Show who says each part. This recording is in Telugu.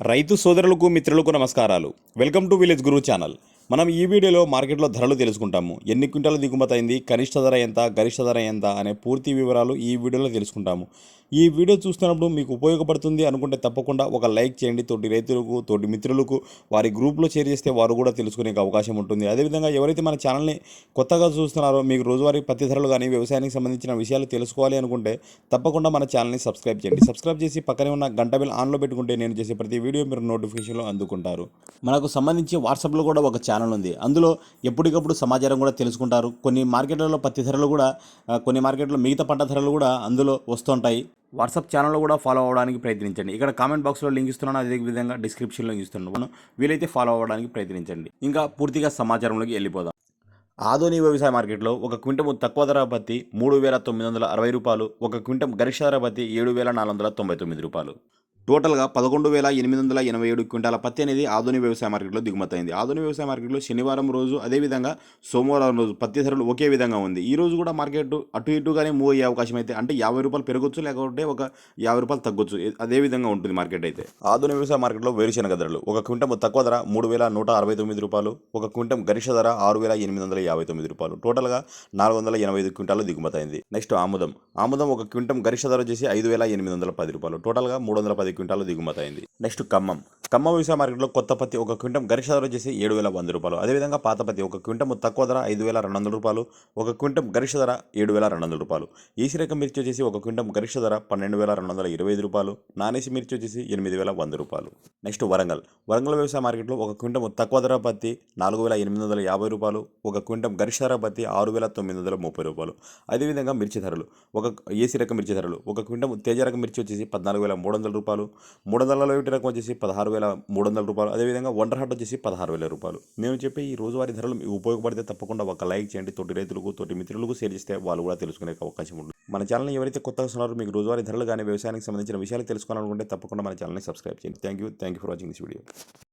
Speaker 1: రైతు సోదరులకు మిత్రులకు నమస్కారాలు. Welcome to village Guru channel. మనం ఈ వీడియోలో మార్కెట్లో ధరలు తెలుసుకుంటాము. ఎన్ని క్వింటాలు దిగుమతి అయింది కనిష్ట ధర ఎంత గరిష్ట ధర ఎంత అనే పూర్తి వివరాలు ఈ వీడియోలో తెలుసుకుంటాము. ఈ వీడియో చూస్తున్నప్పుడు మీకు ఉపయోగపడుతుంది అనుకుంటే తప్పకుండా ఒక లైక్ చేయండి. తోటి రైతులకు తోటి మిత్రులకు వారి గ్రూప్లో షేర్ చేస్తే వారు కూడా తెలుసుకునే అవకాశం ఉంటుంది. అదేవిధంగా ఎవరైతే మన ఛానల్ని కొత్తగా చూస్తున్నారో మీకు రోజువారీ పత్తి ధరలు కానీ వ్యవసాయానికి సంబంధించిన విషయాలు తెలుసుకోవాలి అనుకుంటే తప్పకుండా మన ఛానల్ని సబ్స్క్రైబ్ చేయండి. సబ్స్క్రైబ్ చేసి పక్కనే ఉన్న గంట బిల్ ఆన్లో పెట్టుకుంటే నేను చేసే ప్రతి వీడియో మీరు నోటిఫికేషన్లో అందుకుంటారు. మనకు సంబంధించి వాట్సాప్లో కూడా ఒక ఛానల్ ఉంది. అందులో ఎప్పటికప్పుడు సమాచారం కూడా తెలుసుకుంటారు. కొన్ని మార్కెట్లలో పత్తి ధరలు కూడా కొన్ని మార్కెట్లో మిగతా పంట ధరలు కూడా అందులో వస్తుంటాయి. వాట్సాప్ ఛానల్లో కూడా ఫాలో అవ్వడానికి ప్రయత్నించండి. ఇక్కడ కామెంట్ బాక్స్లో లింక్ ఇస్తున్నాను. అదే విధంగా డిస్క్రిప్షన్లో ఇస్తున్నాను. వీలైతే ఫాలో అవ్వడానికి ప్రయత్నించండి. ఇంకా పూర్తిగా సమాచారంలోకి వెళ్ళిపోదాం. ఆధునిక వ్యవసాయ మార్కెట్లో ఒక క్వింటం తక్కువ ధర పత్తి మూడు వేల తొమ్మిది వందల అరవై రూపాయలు ఒక క్వింటం గరిష్ట ధర పత్తి ఏడు వేల నాలుగు వందల తొంభై తొమ్మిది రూపాయలు. టోటల్గా పదకొండు వేల ఎనిమిది వందల ఎనభై ఏడు క్వింటాల పత్తి అనేది ఆధునిక వ్యవసాయ మార్కెట్లో దిగుమతైంది ఆధునిక వ్యవసాయ మార్కెట్లో శనివారం రోజు అదేవిధంగా సోమవారం రోజు పత్తి ధరలు ఒకే విధంగా ఉంది. ఈ రోజు కూడా మార్కెట్ అటు ఇటుగానే మూవ్ అయ్యే అవకాశం అయితే అంటే యాభై రూపాయలు పెరగొచ్చు లేకపోతే ఒక యాభై రూపాయలు తగ్గొచ్చు. అదే విధంగా ఉంటుంది మార్కెట్ అయితే. ఆధునిక వ్యవసాయ మార్కెట్లో వేరుశనగ ధరలు. ఒక క్వింటం తక్కువ ధర మూడు వేల నూట అరవై తొమ్మిది రూపాయలు. ఒక క్వింటం గరిష్ట ధర ఆరు వేల ఎనిమిది వందల యాభై తొమ్మిది రూపాయలు. టోటల్గా నాలుగు వందల ఎనభై ఐదు క్వింటాలు దిగుమతైంది నెక్స్ట్ ఆముదం. ఆముదం ఒక క్వింటం గరిష్ట ధర వచ్చేసి ఐదు వేల ఎనిమిది వందల పది రూపాయలు. టోటల్గా మూడు వందల పది క్వింటాలు దిగుమతయింది. నెక్స్ట్ ఖమ్మం. ఖమ్మం వ్యవసాయ మార్కెట్లో కొత్త పత్తి ఒక క్వింటం గరిష్ట ధర వచ్చేసి ఏడు వేల వంద రూపాయలు. అదేవిధంగా పాత పత్తి ఒక క్వింటం తక్కువ ధర ఐదు వేల రెండు వందల రూపాయలు. ఒక క్వింటం గరిష్ట ధర ఏడు వేల రెండు వందల రూపాయలు. ఈసి రకం మిర్చి వచ్చేసి ఒక క్వింటం గరిష్ట ధర పన్నెండు వేల రెండు వందల ఇరవై ఐదు రూపాయలు. నానేసి మిర్చి వచ్చేసి ఎనిమిది వేల వంద రూపాయలు. నెక్స్ట్ వరంగల్. వరంగల్ వ్యవసాయ మార్కెట్లో ఒక క్వింటం తక్కువ ధర పత్తి నాలుగు వేల ఎనిమిది వందల యాభై రూపాయలు. ఒక క్వింటం గరిష్ట ధర పత్తి ఆరు వేల తొమ్మిది వందల ముప్పై రూపాయలు. అదేవిధంగా మిర్చి ధరలు. ఒక ఏసీ రకం మిర్చి ధరలు. ఒక క్వింటం తేజ రకం మిర్చి వచ్చేసి పద్నాలుగు వేల మూడు వందల రూపాయలు. మూడు వందల ఒకటి రకం వచ్చేసి పదహారు వేల మూడు వందల రూపాయలు. అదేవిధంగా వండర్ హార్ట్ వచ్చేసి పదహారు వేల రూపాయలు. మేము చెప్పే ఈ రోజువారీ ధరలు మీకు ఉపయోగపడితే తప్పకుండా ఒక లైక్ చేయండి. తోటి రైతులకు తోటి మిత్రులకు షేర్ చేస్తే వాళ్ళు కూడా తెలుసుకునే అవకాశం ఉంటుంది. మన ఛానల్ని ఎవరైతే కొత్తగా వస్తున్నారో మీకు రోజువారీ ధరలు కానీ వ్యవసాయానికి సంబంధించిన విషయాలు తెలుసుకోవాలనుకుంటే తప్పకుండా మన ఛానల్ని సబ్స్క్రైబ్ చేయండి. Thank you thank you for watching this video